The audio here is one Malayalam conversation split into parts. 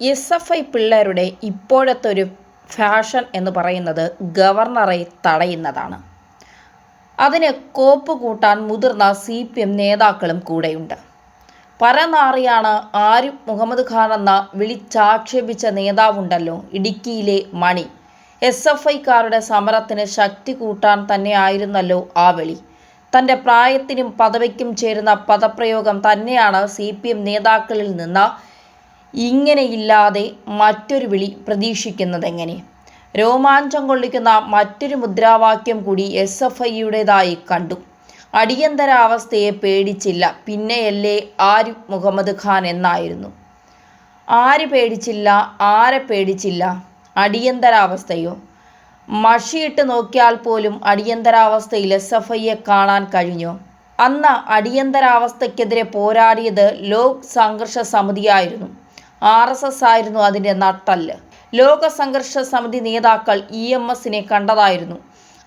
എസ് എഫ് ഐ പിള്ളേരുടെ ഇപ്പോഴത്തെ ഒരു ഫാഷൻ എന്ന് പറയുന്നത് ഗവർണറെ തടയുന്നതാണ്. അതിന് കോപ്പ് കൂട്ടാൻ മുതിർന്ന സി പി എം നേതാക്കളും കൂടെയുണ്ട്. പരനാറിയാണ് ആരിഫ് മുഹമ്മദ് ഖാൻ എന്ന വിളിച്ചാക്ഷേപിച്ച നേതാവുണ്ടല്ലോ ഇടുക്കിയിലെ മണി. എസ് എഫ് ഐക്കാരുടെ സമരത്തിന് ശക്തി കൂട്ടാൻ തന്നെയായിരുന്നല്ലോ ആ വിളി. തന്റെ പ്രായത്തിനും പദവിക്കും ചേരുന്ന പദപ്രയോഗം തന്നെയാണ് സി പി എം നേതാക്കളിൽ നിന്ന് ഇങ്ങനെയില്ലാതെ മറ്റൊരു വിളി പ്രതീക്ഷിക്കുന്നതെങ്ങനെ? രോമാഞ്ചം കൊള്ളിക്കുന്ന മറ്റൊരു മുദ്രാവാക്യം കൂടി എസ് എഫ് ഐയുടേതായി കണ്ടു. അടിയന്തരാവസ്ഥയെ പേടിച്ചില്ല. പിന്നെയല്ലേ ആരിഫ് മുഹമ്മദ് ഖാൻ എന്നായിരുന്നു. ആര് പേടിച്ചില്ല? ആരെ പേടിച്ചില്ല? അടിയന്തരാവസ്ഥയോ? മഷിയിട്ട് നോക്കിയാൽ പോലും അടിയന്തരാവസ്ഥയിൽ എസ് എഫ് ഐയെ കാണാൻ കഴിഞ്ഞു? അന്ന് അടിയന്തരാവസ്ഥയ്ക്കെതിരെ പോരാടിയത് ലോക് സംഘർഷ സമിതിയായിരുന്നു. ആർ എസ് എസ് ആയിരുന്നു അതിന്റെ നട്ടൽ ലോക സംഘർഷ സമിതി നേതാക്കൾ ഇ എം എസിനെ കണ്ടതായിരുന്നു.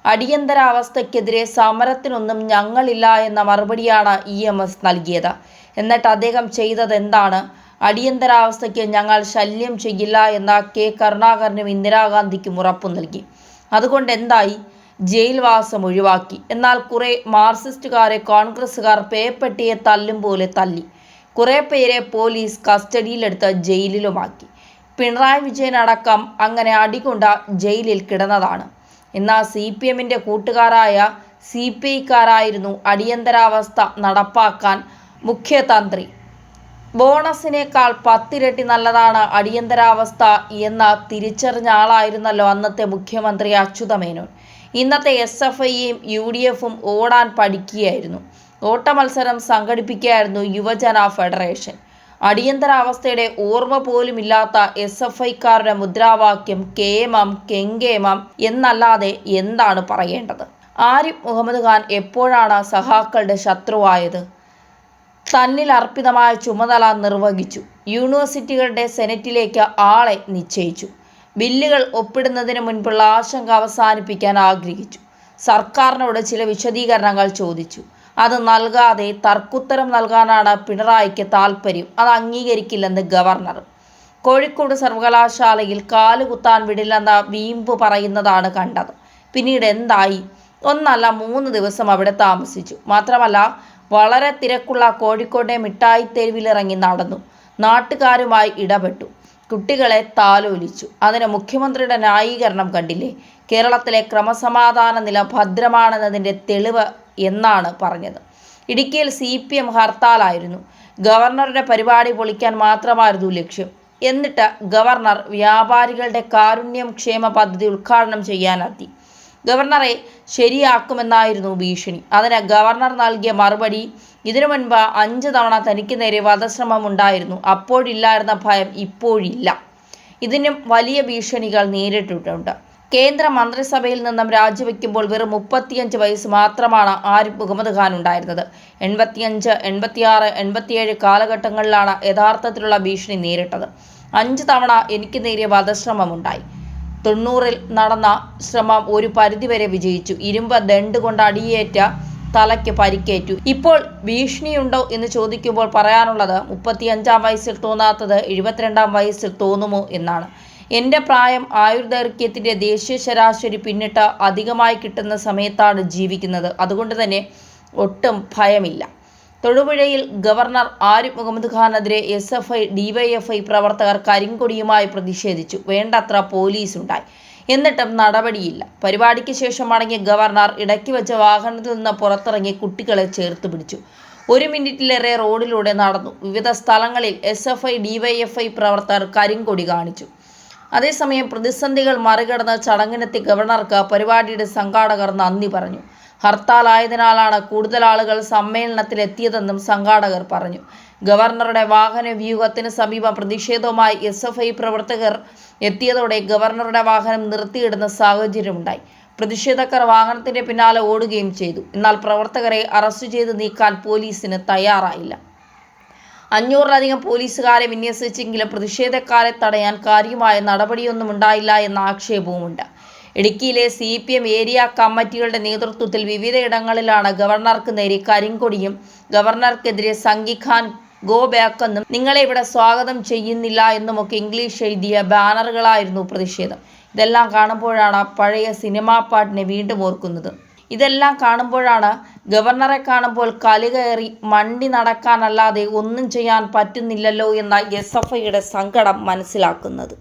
അടിയന്തരാവസ്ഥയ്ക്കെതിരെ സമരത്തിനൊന്നും ഞങ്ങളില്ല എന്ന മറുപടിയാണ് ഇ എം എസ് നൽകിയത്. എന്നിട്ട് അദ്ദേഹം ചെയ്തത് എന്താണ് അടിയന്തരാവസ്ഥയ്ക്ക് ഞങ്ങൾ ശല്യം ചെയ്യില്ല എന്ന കെ കരുണാകരനും ഇന്ദിരാഗാന്ധിക്കും ഉറപ്പു നൽകി. അതുകൊണ്ട് എന്തായി? ജയിൽവാസം ഒഴിവാക്കി. എന്നാൽ കുറെ മാർക്സിസ്റ്റുകാരെ കോൺഗ്രസ്സുകാർ പേപ്പട്ടിയെ തല്ലും പോലെ തല്ലി. കുറെ പേരെ പോലീസ് കസ്റ്റഡിയിലെടുത്ത് ജയിലിലുമാക്കി. പിണറായി വിജയൻ അടക്കം അങ്ങനെ അടികൊണ്ട ജയിലിൽ കിടന്നതാണ്. എന്നാൽ സി പി എമ്മിന്റെ കൂട്ടുകാരായ സി പി ഐക്കാരായിരുന്നു അടിയന്തരാവസ്ഥ നടപ്പാക്കാൻ മുഖ്യതന്ത്രി. ബോണസിനേക്കാൾ പത്തിരട്ടി നല്ലതാണ് അടിയന്തരാവസ്ഥ എന്ന തിരിച്ചറിഞ്ഞ ആളായിരുന്നല്ലോ അന്നത്തെ മുഖ്യമന്ത്രി അച്യുതമേനോൻ. ഇന്നത്തെ എസ് എഫ് ഐയും യു ഡി എഫും ഓടാൻ പഠിക്കുകയായിരുന്നു. ഓട്ടമത്സരം സംഘടിപ്പിക്കുകയായിരുന്നു യുവജന ഫെഡറേഷൻ. അടിയന്തരാവസ്ഥയുടെ ഓർമ്മ പോലുമില്ലാത്ത എസ് എഫ് ഐക്കാരുടെ മുദ്രാവാക്യം കേമം കെങ്കേമം എന്നല്ലാതെ എന്താണ് പറയേണ്ടത്? ആരിഫ് മുഹമ്മദ് ഖാൻ എപ്പോഴാണ് സഹാക്കളുടെ ശത്രുവായത്? തന്നിൽ അർപ്പിതമായ ചുമതല നിർവഹിച്ചു. യൂണിവേഴ്സിറ്റികളുടെ സെനറ്റിലേക്ക് ആളെ നിശ്ചയിച്ചു. ബില്ലുകൾ ഒപ്പിടുന്നതിന് മുൻപുള്ള ആശങ്ക അവസാനിപ്പിക്കാൻ ആഗ്രഹിച്ചു. സർക്കാരിനോട് ചില വിശദീകരണങ്ങൾ ചോദിച്ചു. അത് നൽകാതെ തർക്കുത്തരം നൽകാനാണ് പിണറായിക്ക് താൽപ്പര്യം അത് അംഗീകരിക്കില്ലെന്ന് ഗവർണർ. കോഴിക്കോട് സർവകലാശാലയിൽ കാലുകുത്താൻ വിടില്ലെന്ന വീമ്പ് പറയുന്നതാണ് കണ്ടത്. പിന്നീട് എന്തായി? ഒന്നല്ല മൂന്ന് ദിവസം അവിടെ താമസിച്ചു. മാത്രമല്ല വളരെ തിരക്കുള്ള കോഴിക്കോട്ടെ മിഠായി തെരുവിലിറങ്ങി നടന്നു. നാട്ടുകാരുമായി ഇടപെട്ടു. കുട്ടികളെ താലോലിച്ചു. അതിന് മുഖ്യമന്ത്രിയുടെ ന്യായീകരണം കണ്ടില്ലേ? കേരളത്തിലെ ക്രമസമാധാന നില ഭദ്രമാണെന്നതിന്റെ തെളിവ് എന്നാണ് പറഞ്ഞത്. ഇടുക്കിയിൽ സി പി എം ഹർത്താലായിരുന്നു. ഗവർണറുടെ പരിപാടി പൊളിക്കാൻ മാത്രമായിരുന്നു ലക്ഷ്യം. എന്നിട്ട് ഗവർണർ വ്യാപാരികളുടെ കാരുണ്യം ക്ഷേമ പദ്ധതി ഉദ്ഘാടനം ചെയ്യാനെത്തി. ഗവർണറെ ശരിയാക്കുമെന്നായിരുന്നു ഭീഷണി. അതിന് ഗവർണർ നൽകിയ മറുപടി ഇതിനു മുൻപ് അഞ്ച് തവണ തനിക്ക് നേരെ വധശ്രമം ഉണ്ടായിരുന്നു. അപ്പോഴില്ലായിരുന്ന ഭയം ഇപ്പോഴില്ല. ഇതിനും വലിയ ഭീഷണികൾ നേരിട്ടിട്ടുണ്ട്. കേന്ദ്ര മന്ത്രിസഭയിൽ നിന്നും രാജിവെക്കുമ്പോൾ വെറും മുപ്പത്തിയഞ്ച് വയസ്സ് മാത്രമാണ് ആരിഫ് മുഹമ്മദ് ഖാൻ ഉണ്ടായിരുന്നത്. എൺപത്തിയഞ്ച് എൺപത്തിയാറ് എൺപത്തിയേഴ് കാലഘട്ടങ്ങളിലാണ് യഥാർത്ഥത്തിലുള്ള ഭീഷണി നേരിട്ടത്. അഞ്ച് തവണ എനിക്ക് നേരിയ വധശ്രമമുണ്ടായി തൊണ്ണൂറിൽ നടന്ന ശ്രമം ഒരു പരിധിവരെ വിജയിച്ചു. ഇരുമ്പ് ദണ്ട് കൊണ്ട് അടിയേറ്റ തലയ്ക്ക് പരിക്കേറ്റു. ഇപ്പോൾ ഭീഷണിയുണ്ടോ എന്ന് ചോദിക്കുമ്പോൾ പറയാനുള്ളത് മുപ്പത്തിയഞ്ചാം വയസ്സിൽ തോന്നാത്തത് എഴുപത്തിരണ്ടാം വയസ്സിൽ തോന്നുമോ എന്നാണ്. എന്റെ പ്രായം ആയുർദൈർഘ്യത്തിന്റെ ദേശീയ ശരാശരി പിന്നിട്ട് അധികമായി കിട്ടുന്ന സമയത്താണ് ജീവിക്കുന്നത്. അതുകൊണ്ട് തന്നെ ഒട്ടും ഭയമില്ല. തൊടുപുഴയിൽ ഗവർണർ ആരിഫ് മുഹമ്മദ് ഖാനെതിരെ എസ് എഫ് ഐ ഡിവൈഎഫ്ഐ പ്രവർത്തകർ കരിങ്കൊടിയുമായി പ്രതിഷേധിച്ചു. വേണ്ടത്ര പോലീസുണ്ടായി. എന്നിട്ടും നടപടിയില്ല. പരിപാടിക്ക് ശേഷം മടങ്ങിയ ഗവർണർ ഇടയ്ക്ക് വെച്ച വാഹനത്തിൽ നിന്ന് പുറത്തിറങ്ങി കുട്ടികളെ ചേർത്ത് പിടിച്ചു. ഒരു മിനിറ്റിലേറെ റോഡിലൂടെ നടന്നു. വിവിധ സ്ഥലങ്ങളിൽ എസ് എഫ് ഐ ഡിവൈഎഫ്ഐ പ്രവർത്തകർ കരിങ്കൊടി കാണിച്ചു. അതേസമയം പ്രതിസന്ധികൾ മറികടന്ന് ചടങ്ങിനെത്തി ഗവർണർക്ക് പരിപാടിയുടെ സംഘാടകർ നന്ദി പറഞ്ഞു. ഹർത്താലായതിനാലാണ് കൂടുതൽ ആളുകൾ സമ്മേളനത്തിലെത്തിയതെന്നും സംഘാടകർ പറഞ്ഞു. ഗവർണറുടെ വാഹന വ്യൂഹത്തിന് സമീപം പ്രതിഷേധവുമായി എസ് എഫ് ഐ പ്രവർത്തകർ എത്തിയതോടെ ഗവർണറുടെ വാഹനം നിർത്തിയിടുന്ന സാഹചര്യമുണ്ടായി. പ്രതിഷേധക്കാർ വാഹനത്തിന്റെ പിന്നാലെ ഓടുകയും ചെയ്തു. എന്നാൽ പ്രവർത്തകരെ അറസ്റ്റ് ചെയ്ത് നീക്കാൻ പോലീസിന് തയ്യാറായില്ല. അഞ്ഞൂറിലധികം പോലീസുകാരെ വിന്യസിച്ചെങ്കിലും പ്രതിഷേധക്കാരെ തടയാൻ കാര്യമായ നടപടിയൊന്നും ഉണ്ടായില്ല എന്ന ആക്ഷേപവുമുണ്ട്. ഇടുക്കിയിലെ സി പി എം ഏരിയ കമ്മിറ്റികളുടെ നേതൃത്വത്തിൽ വിവിധയിടങ്ങളിലാണ് ഗവർണർക്ക് നേരെ കരിങ്കൊടിയും ഗവർണർക്കെതിരെ സംഘിഖാൻ ഗോ ബാക്ക് എന്നും നിങ്ങളെ ഇവിടെ സ്വാഗതം ചെയ്യുന്നില്ല എന്നുമൊക്കെ ഇംഗ്ലീഷ് എഴുതിയ ബാനറുകളായിരുന്നു പ്രതിഷേധം. ഇതെല്ലാം കാണുമ്പോഴാണ് പഴയ സിനിമാ പാട്ടിനെ വീണ്ടും ഓർക്കുന്നത്. ഇതെല്ലാം കാണുമ്പോഴാണ് ഗവർണറെ കാണുമ്പോൾ കലി കയറി മണ്ടി നടക്കാനല്ലാതെ ഒന്നും ചെയ്യാൻ പറ്റുന്നില്ലല്ലോ എന്ന എസ് എഫ് ഐയുടെ സങ്കടം മനസ്സിലാക്കുന്നത്.